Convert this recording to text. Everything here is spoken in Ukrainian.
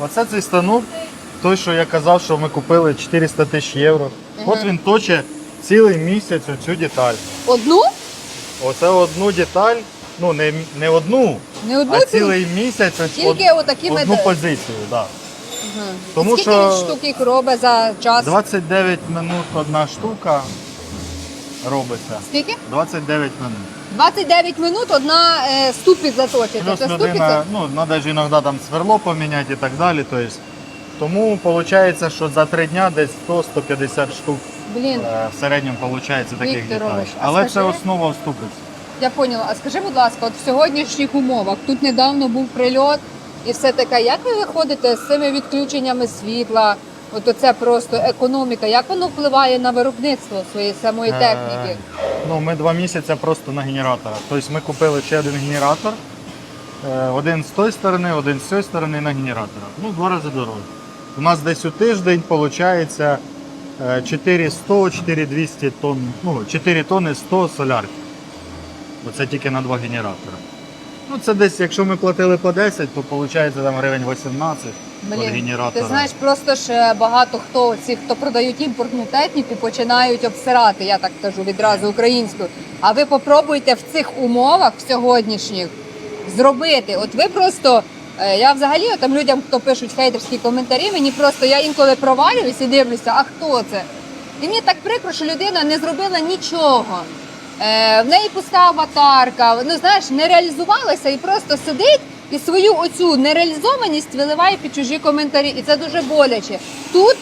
Оце цей станок, той, що я казав, що ми купили 400 тисяч євро. От він точить цілий місяць оцю деталь. Одну? Оце одну деталь, ну не, не одну, Не одну а цілу? цілий місяць ось Тільки отакими одну позицію. Да. Ага. Тому Скільки що- він штук їх робить за час? 29 минут одна штука робиться. Скільки? 29 минут. 29 минут одна е, ступіць заточити. Плюс Це людина, ступиця? ну, треба ж іноді там сверло поміняти і так далі. Тобто, тому виходить, що за 3 дня десь 100-150 штук Блін, е, в середньому виходить таких деталей. А Але це скажи- основа ступиць. я поняла. А скажи, будь ласка, от в сьогоднішніх умовах тут недавно був прильот і все таке. Як ви виходите з цими відключеннями світла? От оце просто економіка. Як воно впливає на виробництво своєї самої техніки? Е, Ну, ми два місяці просто на генераторах. Тобто ми купили ще один генератор. е, Один з тої сторони, один з цієї сторони на генераторах. Ну, два рази дорого. У нас десь у тиждень виходить 400-4200 тонн, ну, 4 тонни 100 солярки. Оце тільки на два генератори. Ну, це десь, якщо ми платили по 10, то виходить там гривень 18 від генератора. ти знаєш, просто ж багато хто ці, хто продають імпортну техніку, починають обсирати, я так кажу відразу українською. А ви попробуйте в цих умовах в сьогоднішніх зробити. От ви просто. е, Я взагалі там людям, хто пишуть хейтерські коментарі, мені просто я інколи провалююсь і дивлюся, а хто це? І мені так прикро, що людина не зробила нічого. Е, в неї пуста аватарка, ну знаєш, не реалізувалася і просто сидить і свою оцю нереалізованість виливає під чужі коментарі. І це дуже боляче. Тут